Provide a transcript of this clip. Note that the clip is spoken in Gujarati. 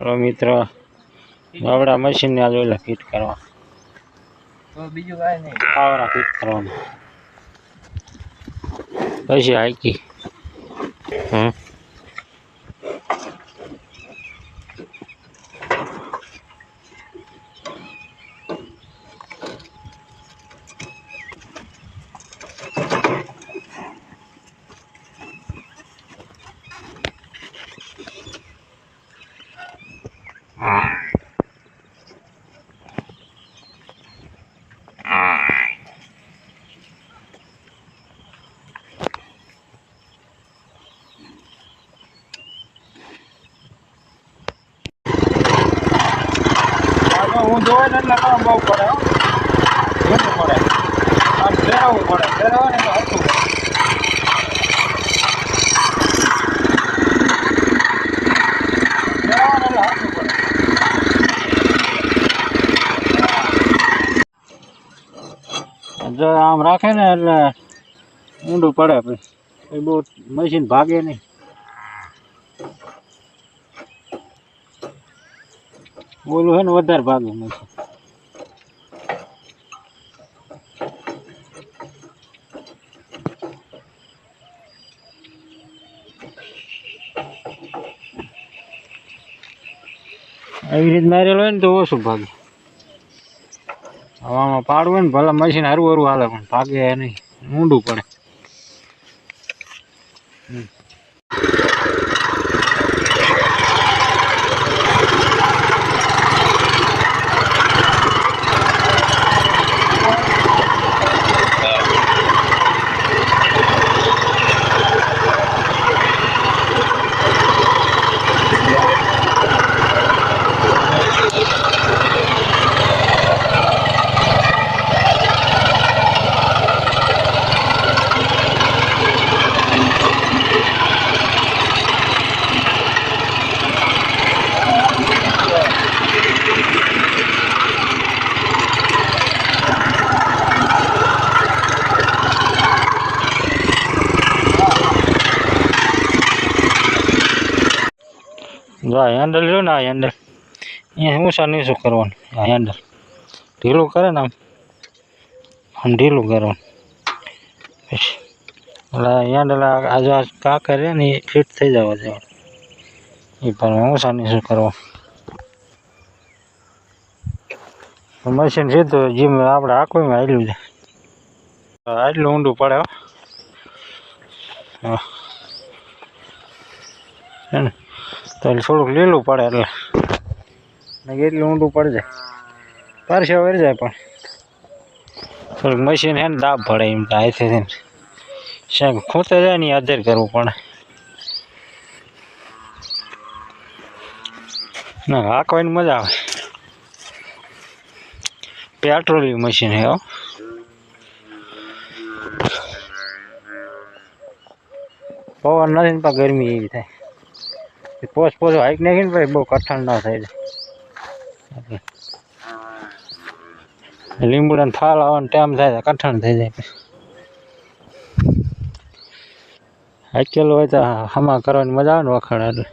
તો મિત્ર બાવડા મશીનને આ જોઈ લે ફિટ કરવા. તો બીજું કાંઈ નહીં. આવરા ફિટ કરવાનું. પછી હાકી હમ. આ તો હું જોવે ને એટલે કામ બહુ પડે હો ઘણું પડે આમ ફેરવવું પડે ફેરવે ને તો હરખું પડે ફેરવે ને એટલે હરખું પડે જો આમ રાખે ને એટલે ઊંડું પડે એ બહુ મશીન ભાગે નહીં. ઓલું છે ને વધારે ભાગે મશીન. આવી રીત મારેલો હોય ને તો ઓછું ભાગે. હવામાં પાડવું ને ભલે મશીન હરવું હરવું હાલે પણ ભાગે નહીં ઊંડું પડે. જો આ હેન્ડલ જો ને આ હેન્ડલ અહીંયા ઊંચા શું કરવાનું? આ હેન્ડલ ઢીલું કરે ને આમ. આમ ઢીલું કરવાનું. પછી એટલે હેન્ડલ આ જો કા કરે ને એ ફિટ થઈ જવા દેવાનું. એ પણ ઊંચા શું કરવાનું? મશીન સીધું જીમ આપણે આખું આવેલું છે. આટલું ઊંડું પડે હા. હે ને? તો થોડુંક લીલું પડે એટલે. કેટલું ઊંડું પડી જાય પરસે વળી જાય પણ. થોડુંક મશીન છે ને દાબ પડે એમ તો હાથે છે શાક ખૂંતે જાય ને હાજર કરવું પડે. ના, હાંકવાની મજા આવે. પેટ્રોલિંગ મશીન હે હો. પવન નથી ને પણ ગરમી એવી થાય. પોસ પોસ હાઈક નાખી ને ભાઈ બહુ કઠણ ના થાય. લીંબુડા ફાલ આવવાનો ટાઈમ થાય કઠણ થઈ જાય. હાઈકેલું હોય તો હમા કરવાની મજા આવે ને વખાણ એટલે.